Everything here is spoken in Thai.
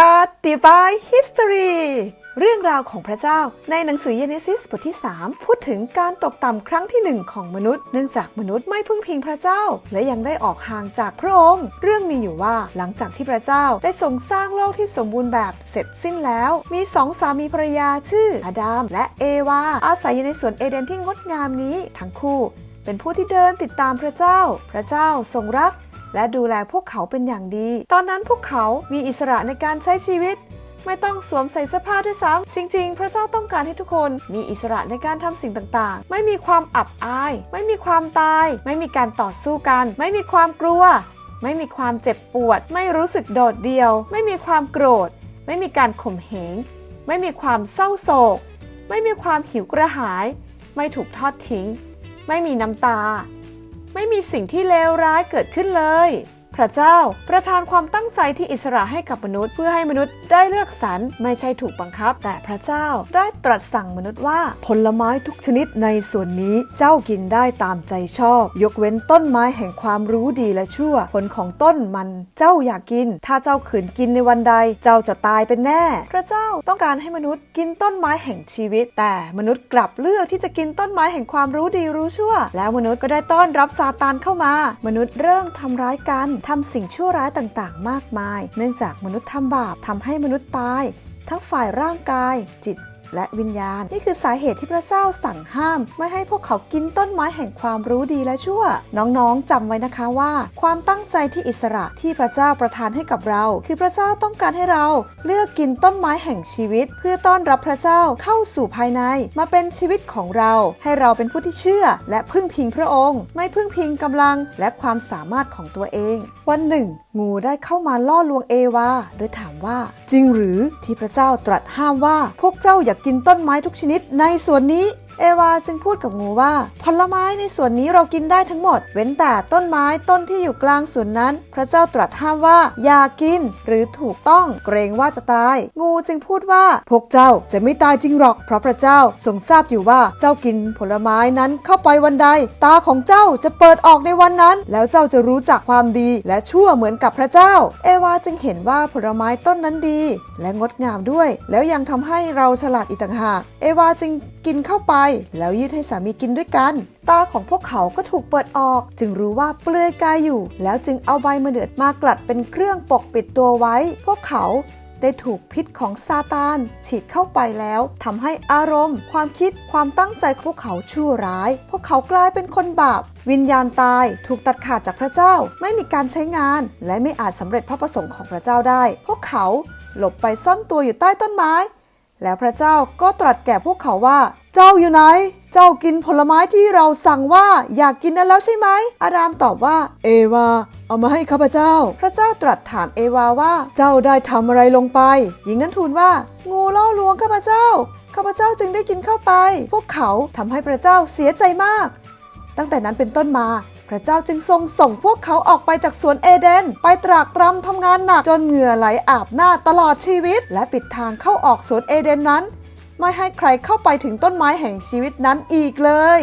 God Divine History เรื่องราวของพระเจ้าในหนังสือเยเนซิสบทที่ 3 พูดถึงการตกต่ำครั้งที่หนึ่งของมนุษย์ เนื่องจากมนุษย์ไม่พึ่งพิงพระเจ้า และยังได้ออกห่างจากพระองค์ เรื่องมีอยู่ว่าหลังจากที่พระเจ้าได้ทรงสร้างโลกที่สมบูรณ์แบบเสร็จสิ้นแล้ว มีสองสามีภรรยาชื่ออาดัมและเอวา อาศัยอยู่ในสวนเอเดนที่งดงามนี้ทั้งคู่เป็นผู้ที่เดินติดตามพระเจ้า พระเจ้าทรงรัก และดูแลพวกเขาเป็นอย่างดี ตอนนั้นพวกเขามีอิสระในการใช้ชีวิต ไม่ต้องสวมใส่เสื้อผ้าด้วยซ้ำจริง ๆ พระเจ้าต้องการให้ทุกคนมีอิสระในการทำสิ่งต่างๆ ไม่มีความอับอาย ไม่มีความตาย ไม่มีการต่อสู้กัน ไม่มีความกลัว ไม่มีความเจ็บปวด ไม่รู้สึกโดดเดี่ยว ไม่มีความโกรธ ไม่มีการข่มเหง ไม่มีความเศร้าโศก ไม่มีความหิวกระหาย ไม่ถูกทอดทิ้ง ไม่มีน้ำตา ไม่มีสิ่งที่เลวร้ายเกิดขึ้นเลย พระเจ้าประทานความตั้งใจที่อิสระให้กับมนุษย์ เพื่อให้มนุษย์ได้เลือกสรรไม่ใช่ถูกบังคับ แต่พระเจ้าได้ตรัสสั่งมนุษย์ว่า ผลไม้ทุกชนิดในส่วนนี้เจ้ากินได้ตามใจชอบ ยกเว้นต้นไม้แห่งความรู้ดีและชั่ว ผลของต้นมันเจ้าอยากกิน ถ้าเจ้าขืนกินในวันใด เจ้าจะตายเป็นแน่ พระเจ้าต้องการให้มนุษย์กินต้นไม้แห่งชีวิต แต่มนุษย์กลับเลือกที่จะกินต้นไม้แห่งความรู้ดีรู้ชั่ว แล้วมนุษย์ก็ได้ต้อนรับซาตานเข้ามา มนุษย์เริ่มทำร้ายกันทำสิ่งชั่วร้ายต่างๆ มากมาย เนื่องจากมนุษย์ทำบาปทำให้มนุษย์ตาย ทั้งฝ่ายร่างกายจิต และวิญญาณ นี่คือสาเหตุที่พระเจ้าสั่งห้าม ไม่ให้พวกเขากินต้นไม้แห่งความรู้ดีและชั่ว น้องๆจำไว้นะคะว่า ความตั้งใจที่อิสระที่พระเจ้าประทานให้กับเรา คือพระเจ้าต้องการให้เราเลือกกินต้นไม้แห่งชีวิต เพื่อต้อนรับพระเจ้าเข้าสู่ภายใน มาเป็นชีวิตของเรา ให้เราเป็นผู้ที่เชื่อ และพึ่งพิงพระองค์ ไม่พึ่งพิงกำลังและความสามารถของตัวเอง วันหนึ่ง งูได้เข้ามาล่อลวงเอวาโดยถามว่า จริงหรือที่พระเจ้าตรัสห้ามว่าพวกเจ้าอย่ากินต้นไม้ทุกชนิดในสวนนี้ เอวาจึงพูดกับงูว่า ผลไม้ในสวนนี้เรากินได้ทั้งหมด เว้นแต่ต้นไม้ต้นที่อยู่กลางสวนนั้น พระเจ้าตรัสห้ามว่า อย่ากิน หรือถูกต้องเกรงว่าจะตาย งูจึงพูดว่า พวกเจ้าจะไม่ตายจริงหรอก เพราะพระเจ้าทรงทราบอยู่ว่าเจ้ากินผลไม้นั้นเข้าไปวันใด ตาของเจ้าจะเปิดออกในวันนั้น แล้วเจ้าจะรู้จักความดีและชั่วเหมือนกับพระเจ้า เอวาจึงเห็นว่าผลไม้ต้นนั้นดี และงดงามด้วย แล้วยังทำให้เราฉลาดอีกต่างหาก เอวาจึง กินเข้าไป แล้วยืดให้สามีกินด้วยกัน ตาของพวกเขาก็ถูกเปิดออก จึงรู้ว่าเปลือยกายอยู่ แล้วจึงเอาใบมะเดือดมากลัดเป็นเครื่องปกปิดตัวไว้ พวกเขาได้ถูกพิษของซาตาน ฉีดเข้าไปแล้วทำให้อารมณ์ ความคิดความตั้งใจของพวกเขาชั่วร้าย พวกเขากลายเป็นคนบาป วิญญาณตายถูกตัดขาดจากพระเจ้า ไม่มีการใช้งาน และไม่อาจสำเร็จพระประสงค์ของพระเจ้าได้ พวกเขาหลบไปซ่อนตัวอยู่ใต้ต้นไม้ แล้วพระเจ้าก็ตรัสแก่พวกเขาว่า เจ้าอยู่ไหน เจ้ากินผลไม้ที่เราสั่งว่าอยากกินนั้นแล้วใช่ไหม อารามตอบว่า เอวา เอามาให้ข้าพเจ้า พระเจ้าตรัสถามเอวาว่า เจ้าได้ทำอะไรลงไป หญิงนั้นทูลว่า งูล่อลวงข้าพเจ้า ข้าพเจ้าจึงได้กินเข้าไป พวกเขาทำให้พระเจ้าเสียใจมาก ตั้งแต่นั้นเป็นต้นมา พระเจ้าจึงทรงส่งพวกเขาออกไปจากสวนเอเดน ไปตรากตรำทำงานหนักจนเหงื่อไหลอาบหน้าตลอดชีวิต และปิดทางเข้าออกสวนเอเดนนั้น ไม่ให้ใครเข้าไปถึงต้นไม้แห่งชีวิตนั้นอีกเลย